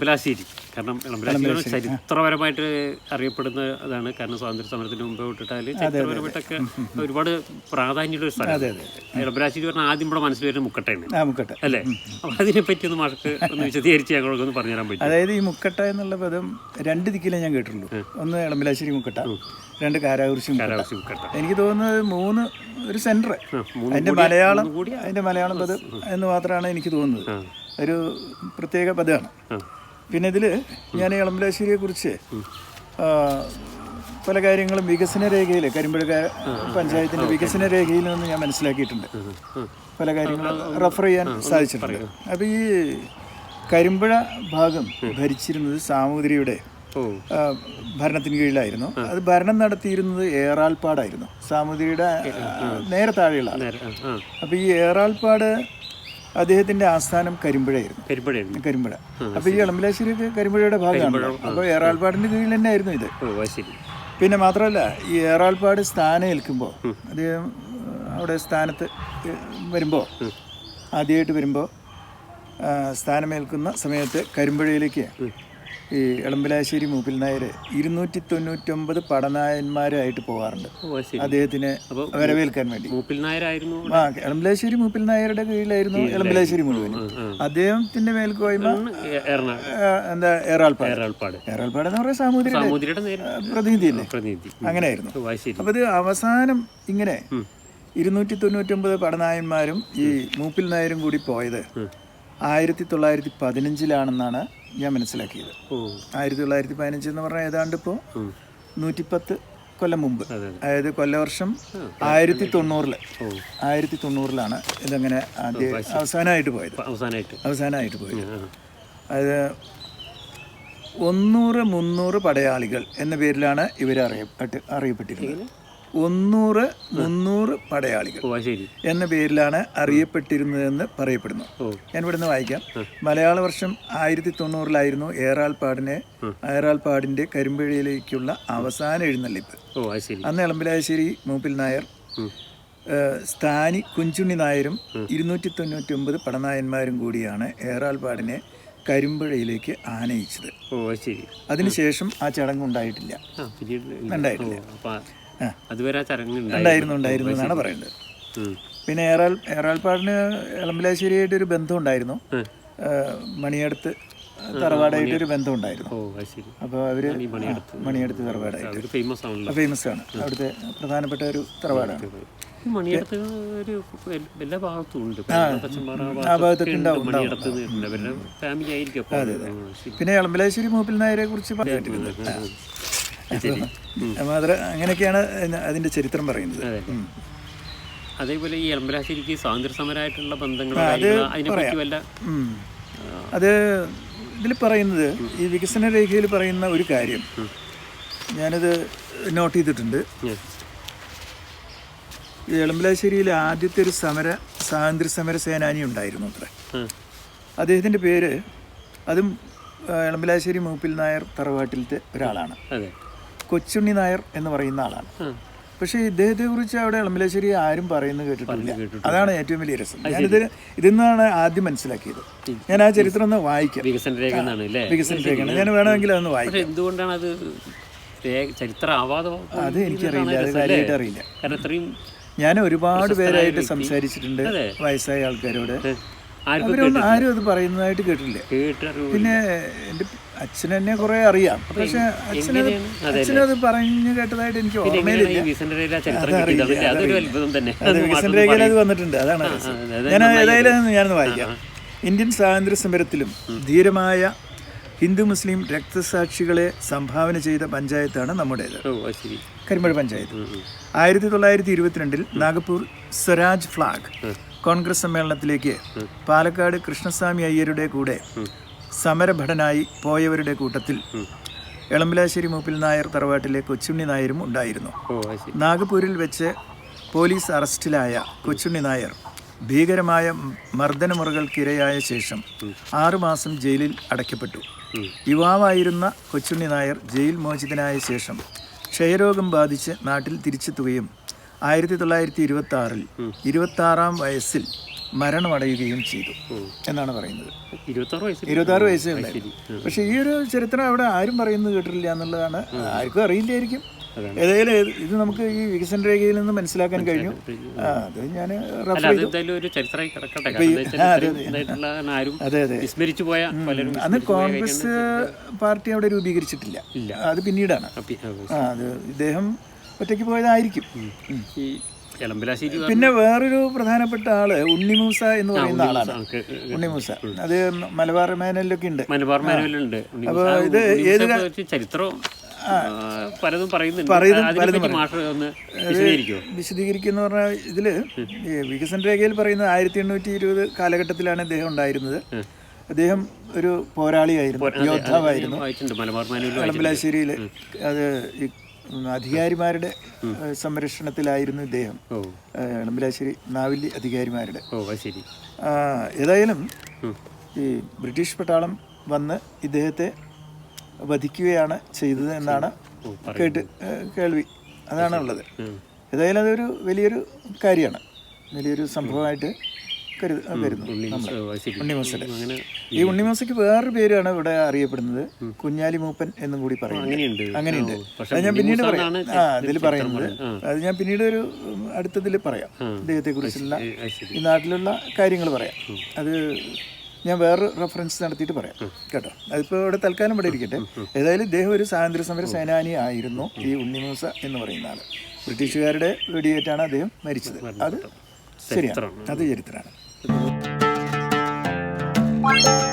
ഇളമ്പലാശ്ശേരി കാരണം എളമ്പലാശ്ശേരി ചരിത്രപരമായിട്ട് അറിയപ്പെടുന്ന അതാണ്. കാരണം സ്വാതന്ത്ര്യ സമരത്തിന് മുമ്പ് വിട്ടിട്ടാൽ ചരിത്രപരമായിട്ടൊക്കെ ഒരുപാട് പ്രാധാന്യമുള്ള ഒരു സ്ഥലം എളമ്പലാശ്ശേരി പറഞ്ഞാൽ ആദ്യം ഇവിടെ മനസ്സിൽ വരുന്ന മുക്കട്ടയാണ് അല്ലേ? അപ്പൊ അതിനെ പറ്റി ഒന്ന് മാർക്ക് ഒന്ന് വിശദീകരിച്ച് ഞങ്ങൾക്ക് ഒന്ന് പറഞ്ഞുതരാൻ പറ്റും അതായത് ഈ മുക്കട്ട എന്നുള്ള പദം രണ്ട് ദിക്കിലേ ഞാൻ കേട്ടിട്ടുള്ളൂ. ഒന്ന് എളമ്പലാശ്ശേരി മുക്കട്ട രണ്ട് കാരാകുറിശി മുക്കട്ട. എനിക്ക് തോന്നുന്നത് മൂന്ന് ഒരു സെന്റർ. അതിന്റെ മലയാളം അതിന്റെ മലയാളം പദം എന്ന് മാത്രമാണ് എനിക്ക് തോന്നുന്നത്. ഒരു പ്രത്യേക പദമാണ്. പിന്നെ ഇതിൽ ഞാൻ ഇളമ്പലാശ്ശേരിയെ കുറിച്ച് പല കാര്യങ്ങളും വികസന രേഖയിൽ കരിമ്പഴ പഞ്ചായത്തിന്റെ വികസന രേഖയിൽ നിന്ന് ഞാൻ മനസ്സിലാക്കിയിട്ടുണ്ട്. പല കാര്യങ്ങളും റെഫർ ചെയ്യാൻ സാധിച്ചിട്ടുണ്ട്. അപ്പം ഈ കരിമ്പഴ ഭാഗം ഭരിച്ചിരുന്നത് സാമൂതിരിയുടെ ഭരണത്തിന് കീഴിലായിരുന്നു. അത് ഭരണം നടത്തിയിരുന്നത് ഏറാൾപ്പാടായിരുന്നു സാമൂതിരിയുടെ നേരെ താഴെയുള്ള അപ്പോൾ ഈ ഏറാൾപ്പാട് അദ്ദേഹത്തിന്റെ ആസ്ഥാനം കരിമ്പുഴയായിരുന്നു. കരിമ്പുഴയായിരുന്നു. കരിമ്പുഴ. അപ്പൊ ഈ ഇളമ്പലാശ്ശേരിയൊക്കെ കരിമ്പുഴയുടെ ഭാഗമാണ്. അപ്പോൾ ഏറാൾപ്പാടിന്റെ കീഴിൽ തന്നെ ആയിരുന്നു ഇത് പിന്നെ മാത്രമല്ല ഈ ഏറാൾപ്പാട് സ്ഥാനം ഏൽക്കുമ്പോൾ അദ്ദേഹം അവിടെ സ്ഥാനത്ത് വരുമ്പോൾ ആദ്യമായിട്ട് വരുമ്പോൾ സ്ഥാനമേൽക്കുന്ന സമയത്ത് കരിമ്പുഴയിലേക്ക് ഈ എളമ്പലാശ്ശേരി മൂപ്പിൽ നായർ ഇരുന്നൂറ്റി തൊണ്ണൂറ്റൊമ്പത് പടനായന്മാരായിട്ട് പോകാറുണ്ട്. അദ്ദേഹത്തിന് വരവേൽക്കാൻ വേണ്ടി. മൂപ്പിൽ നായരായിരുന്നു ആ എളമ്പലാശ്ശേരി മൂപ്പിൽ നായരുടെ കീഴിലായിരുന്നു എളമ്പലാശ്ശേരി മുഴുവൻ അദ്ദേഹത്തിന്റെ മേൽക്കോയ്മ എന്താ ഏറാൾപ്പാട്. ഏറാൾപ്പാട്. എന്ന് പറയുന്നത് സാമൂതിരിയുടെ പ്രതിനിധിയല്ലേ? പ്രതിനിധി. അങ്ങനെയായിരുന്നു. അപ്പൊ ഇത് അവസാനം ഇങ്ങനെ ഇരുന്നൂറ്റി തൊണ്ണൂറ്റൊമ്പത് പടനായന്മാരും ഈ മൂപ്പിൽ നായരും കൂടി പോയത് ആയിരത്തി തൊള്ളായിരത്തി പതിനഞ്ചിലാണെന്നാണ് ഞാൻ മനസ്സിലാക്കിയത്. ആയിരത്തി തൊള്ളായിരത്തി പതിനഞ്ച് എന്ന് പറഞ്ഞാൽ ഏതാണ്ട് ഇപ്പോൾ നൂറ്റിപ്പത്ത് കൊല്ലം മുമ്പ്. അതെ അതെ. അതായത് കൊല്ലവർഷം ആയിരത്തി തൊണ്ണൂറിൽ ആയിരത്തി തൊണ്ണൂറിലാണ് ഇതങ്ങനെ ആദ്യ അവസാനമായിട്ട് പോയത്. അവസാനമായിട്ട്. അവസാനമായിട്ട് പോയത്. അത് ഒന്നൂറ് മുന്നൂറ് പടയാളികൾ എന്ന പേരിലാണ് ഇവർ അറിയപ്പെട്ട് അറിയപ്പെട്ടിരുന്നത്. ഒന്നൂറ് മുന്നൂറ് പടയാളികൾ. എന്ന പേരിലാണ് അറിയപ്പെട്ടിരുന്നതെന്ന് പറയപ്പെടുന്നു. ഞാൻ ഇവിടുന്ന് വായിക്കാം. മലയാള വർഷം ആയിരത്തി തൊണ്ണൂറിലായിരുന്നു ഏറാൾപ്പാടിനെ ഏറാൾപ്പാടിന്റെ കരിമ്പഴിയിലേക്കുള്ള അവസാന എഴുന്നള്ളിപ്പ്. അന്ന് എളമ്പലാശ്ശേരി മൂപ്പിൽ നായർ സ്ഥാനി കുഞ്ചുണ്ണി നായരും ഇരുന്നൂറ്റി തൊണ്ണൂറ്റി ഒമ്പത് പടനായന്മാരും കൂടിയാണ് ഏറാൾപ്പാടിനെ കരിമ്പുഴയിലേക്ക് ആനയിച്ചത്. അതിനുശേഷം ആ ചടങ്ങ് ഉണ്ടായിട്ടില്ല. ഉണ്ടായിട്ടില്ല. അതുവരെ ഉണ്ടായിരുന്നു. ഉണ്ടായിരുന്നു എന്നാണ് പറയുന്നത് പിന്നെ ഏറാൽ ഏറാൽപ്പാടിന് എളമ്പലാശ്ശേരിയായിട്ട് ഒരു ബന്ധം ഉണ്ടായിരുന്നു മണിയെടുത്ത് തറവാടായിട്ട് ഒരു ബന്ധം ഉണ്ടായിരുന്നു അപ്പോൾ അവർ ഈ മണിയടുത്ത്. തറവാടായിട്ട്. ഫേമസ് ആണ്. അവിടുത്തെ പ്രധാനപ്പെട്ട ഒരു തറവാടാണ്. മണിയടുത്ത് ഒരു എൽ- എല്ലാ ഭാഗത്തും ഉണ്ട്. പച്ചമ്പാറ ആ ഭാഗത്തൊക്കെ ഉണ്ടാവും മണിയടുത്ത് ഫാമിലി ആയിരിക്കും പിന്നെ എളമ്പലാശ്ശേരി മൂപ്പിൽ നായരെ കുറിച്ച് പറഞ്ഞിട്ടുണ്ട് മാത്രം അങ്ങനെയൊക്കെയാണ് അതിന്റെ ചരിത്രം പറയുന്നത്. അതേപോലെ ഈ എളമ്പലാശ്ശേരിക്ക് സ്വാതന്ത്ര്യ സമരമായിട്ടുള്ള ബന്ധങ്ങൾ. അത് ഇതിൽ പറയുന്നത് ഈ വികസന രേഖയിൽ പറയുന്ന ഒരു കാര്യം. ഞാനത് നോട്ട് ചെയ്തിട്ടുണ്ട്. എളമ്പലാശ്ശേരിയിൽ ആദ്യത്തെ ഒരു സമര സ്വാതന്ത്ര്യ സമര സേനാനി ഉണ്ടായിരുന്നു അത്ര. അദ്ദേഹത്തിന്റെ പേര് അതും എളമ്പലാശ്ശേരി മൂപ്പിൽ നായർ തറവാട്ടിലത്തെ ഒരാളാണ്. കൊച്ചുണ്ണി നായർ എന്ന് പറയുന്ന ആളാണ്. പക്ഷേ ഇദ്ദേഹത്തെ കുറിച്ച് അവിടെ എളമ്പലശ്ശേരി ആരും പറയുന്നത് കേട്ടിട്ടില്ല. അതാണ് ഏറ്റവും വലിയ രസം. ഞാനിത് ഇതിൽ നിന്നാണ് ആദ്യം മനസ്സിലാക്കിയത്. ഞാൻ ആ ചരിത്രം ഒന്ന് വായിക്കാം. വികസന രേഖ വികസന രേഖ ഞാൻ വേണമെങ്കിൽ അതൊന്ന് വായിക്കാം. എന്തുകൊണ്ടാണ് അത് ചരിത്രം ആവാതെ അത് എനിക്കറിയില്ല. അത് കാര്യമായിട്ട് അറിയില്ല കാരണം ഇത്രയും ഞാൻ ഒരുപാട് പേരായിട്ട് സംസാരിച്ചിട്ടുണ്ട്. വയസ്സായ ആൾക്കാരോട്. അവരൊന്നും ആരും അത് പറയുന്നതായിട്ട് കേട്ടിട്ടില്ല. പിന്നെ എന്റെ അച്ഛൻ എന്നെ കുറെ അറിയാം. പക്ഷെ അച്ഛനത്? അച്ഛനത് പറഞ്ഞു കേട്ടതായിട്ട് എനിക്ക് ഓർമ്മയില്ല എങ്ങനെയാണ് ഈ വികസന രേഖ ചരിത്രം കിട്ടിയത് അതൊരു അത്ഭുതം തന്നെ. അത് വന്നിട്ടുണ്ട്. അതാണ് ഞാൻ ഏതായാലും ഞാനൊന്ന് വായിക്കാം. ഇന്ത്യൻ സ്വാതന്ത്ര്യ സമരത്തിലും ധീരമായ ഹിന്ദു മുസ്ലിം രക്തസാക്ഷികളെ സംഭാവന ചെയ്ത പഞ്ചായത്താണ് നമ്മുടേത്. കരിമ്പഴ പഞ്ചായത്ത്. ആയിരത്തി തൊള്ളായിരത്തി ഇരുപത്തിരണ്ടിൽ നാഗപ്പൂർ സ്വരാജ് ഫ്ലാഗ് കോൺഗ്രസ് സമ്മേളനത്തിലേക്ക് പാലക്കാട് കൃഷ്ണസ്വാമി അയ്യരുടെ കൂടെ സമരഭടനായി പോയവരുടെ കൂട്ടത്തിൽ എളമ്പലാശ്ശേരി മൂപ്പിൽ നായർ തറവാട്ടിലെ കൊച്ചുണ്ണി നായരും ഉണ്ടായിരുന്നു. നാഗ്പൂരിൽ വെച്ച് പോലീസ് അറസ്റ്റിലായ കൊച്ചുണ്ണി നായർ ഭീകരമായ മർദ്ദനമുറകൾക്കിരയായ ശേഷം ആറുമാസം ജയിലിൽ അടയ്ക്കപ്പെട്ടു. യുവാവായിരുന്ന കൊച്ചുണ്ണി നായർ ജയിൽ മോചിതനായ ശേഷം ക്ഷയരോഗം ബാധിച്ച് നാട്ടിൽ തിരിച്ചെത്തുകയും ആയിരത്തി തൊള്ളായിരത്തി ഇരുപത്തി ആറിൽ ഇരുപത്തി ആറാം വയസ്സിൽ മരണമടയുകയും ചെയ്തു എന്നാണ് പറയുന്നത്. ഇരുപത്താറ് വയസ്സേ ശരി. പക്ഷേ ഈ ഒരു ചരിത്രം അവിടെ ആരും പറയുന്നത് കേട്ടിട്ടില്ല എന്നുള്ളതാണ്. ആർക്കും അറിയില്ലായിരിക്കും. ഏതായാലും ഇത് നമുക്ക് ഈ വികസന രേഖയിൽ നിന്ന് മനസ്സിലാക്കാൻ കഴിഞ്ഞു. അത് ഞാൻ അന്ന് കോൺഗ്രസ് പാർട്ടി അവിടെ രൂപീകരിച്ചിട്ടില്ല. അത് പിന്നീടാണ്. അത് ഇദ്ദേഹം ഒറ്റയ്ക്ക് പോയതായിരിക്കും. ഈ പിന്നെ വേറൊരു പ്രധാനപ്പെട്ട ആൾ ഉണ്ണിമൂസ എന്ന് പറയുന്ന ആളാണ്. ഉണ്ണിമൂസ അത് മലബാർ മേനലിലൊക്കെ ഉണ്ട്. മലബാർ മേനോയിലുണ്ട് ഇത് ഏത് ചരിത്രം പലതും വിശദീകരിക്കുന്ന പറഞ്ഞാൽ ഇതിൽ വികസന രേഖയിൽ പറയുന്നത് ആയിരത്തി എണ്ണൂറ്റി ഇരുപത് കാലഘട്ടത്തിലാണ് ഇദ്ദേഹം ഉണ്ടായിരുന്നത്. അദ്ദേഹം ഒരു പോരാളിയായിരുന്നു യോദ്ധാവായിരുന്നു. അമ്പലാശ്ശേരിയിൽ അത് അധികാരിമാരുടെ സംരക്ഷണത്തിലായിരുന്നു ഇദ്ദേഹം. ഓ. നാവില്ലി അധികാരിമാരുടെ. ഏതായാലും ഈ ബ്രിട്ടീഷ് പട്ടാളം വന്ന് ഇദ്ദേഹത്തെ വധിക്കുകയാണ് ചെയ്തത് എന്നാണ് കേട്ട് കേൾവി. അതാണ് ഉള്ളത് ഏതായാലും അതൊരു വലിയൊരു കാര്യമാണ്. വലിയൊരു സംഭവമായിട്ട് കരുത് കരുതുന്നു ഈ ഉണ്ണിമൂസയ്ക്ക് വേറൊരു പേരാണ് ഇവിടെ അറിയപ്പെടുന്നത്. കുഞ്ഞാലി മൂപ്പൻ എന്നും കൂടി പറയുന്നത്. അങ്ങനെയുണ്ട്. അത് ഞാൻ പിന്നീട് പറയാം. ആ ഇതിൽ അതിൽ പറയുന്നത്. അത് ഞാൻ പിന്നീട് ഒരു അടുത്തതിൽ പറയാം. ഇദ്ദേഹത്തെ കുറിച്ചുള്ള ഈ നാട്ടിലുള്ള കാര്യങ്ങൾ പറയാം. അത് ഞാൻ വേറെ റെഫറൻസ് നടത്തിയിട്ട് പറയാം. കേട്ടോ. അതിപ്പോൾ ഇവിടെ തൽക്കാലം ഇവിടെ ഇരിക്കട്ടെ. ഏതായാലും ഇദ്ദേഹം ഒരു സ്വാതന്ത്ര്യ സമര സേനാനി ആയിരുന്നു. ഈ ഉണ്ണിമൂസ എന്ന് പറയുന്ന ആൾ ബ്രിട്ടീഷുകാരുടെ വെടിയേറ്റാണ് അദ്ദേഹം മരിച്ചത്. അത് ശരിയാണ്. അത് ചരിത്രമാണ്. Thank